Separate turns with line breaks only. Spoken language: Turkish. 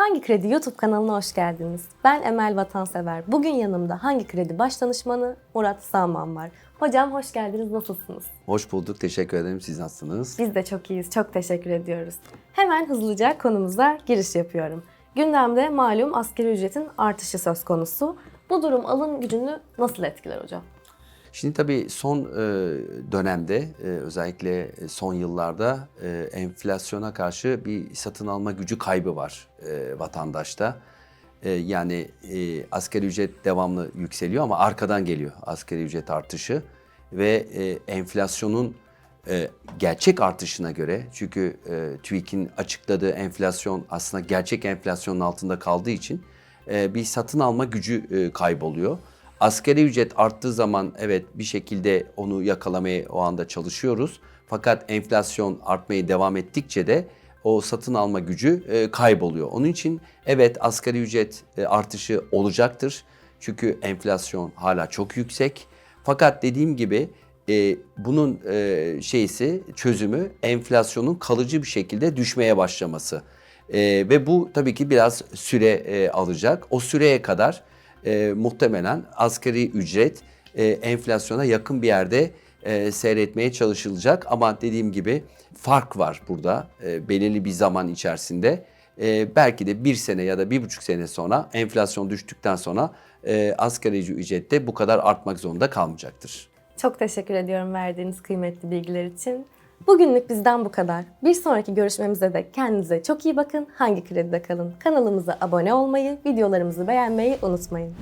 Hangi Kredi YouTube kanalına hoş geldiniz. Ben Emel Vatansever. Bugün yanımda Hangi Kredi baş danışmanı Murat Sağman var. Hocam hoş geldiniz. Nasılsınız?
Hoş bulduk. Teşekkür ederim. Siz nasılsınız?
Biz de çok iyiyiz. Çok teşekkür ediyoruz. Hemen hızlıca konumuza giriş yapıyorum. Gündemde malum asgari ücretin artışı söz konusu. Bu durum alım gücünü nasıl etkiler hocam?
Şimdi tabii son e, dönemde e, özellikle son yıllarda e, enflasyona karşı bir satın alma gücü kaybı var e, vatandaşta. E, yani e, asgari ücret devamlı yükseliyor ama arkadan geliyor asgari ücret artışı ve e, enflasyonun e, gerçek artışına göre çünkü e, TÜİK'in açıkladığı enflasyon aslında gerçek enflasyonun altında kaldığı için e, bir satın alma gücü e, kayboluyor. Asgari ücret arttığı zaman evet bir şekilde onu yakalamaya o anda çalışıyoruz. Fakat enflasyon artmaya devam ettikçe de o satın alma gücü e, kayboluyor. Onun için evet asgari ücret e, artışı olacaktır. Çünkü enflasyon hala çok yüksek. Fakat dediğim gibi e, bunun e, şeysi çözümü enflasyonun kalıcı bir şekilde düşmeye başlaması. E, ve bu tabii ki biraz süre e, alacak. O süreye kadar e, muhtemelen asgari ücret e, enflasyona yakın bir yerde e, seyretmeye çalışılacak. Ama dediğim gibi fark var burada e, belirli bir zaman içerisinde. E, belki de bir sene ya da bir buçuk sene sonra enflasyon düştükten sonra e, asgari ücret de bu kadar artmak zorunda kalmayacaktır.
Çok teşekkür ediyorum verdiğiniz kıymetli bilgiler için. Bugünlük bizden bu kadar. Bir sonraki görüşmemizde de kendinize çok iyi bakın. Hangi kredide kalın? Kanalımıza abone olmayı, videolarımızı beğenmeyi unutmayın.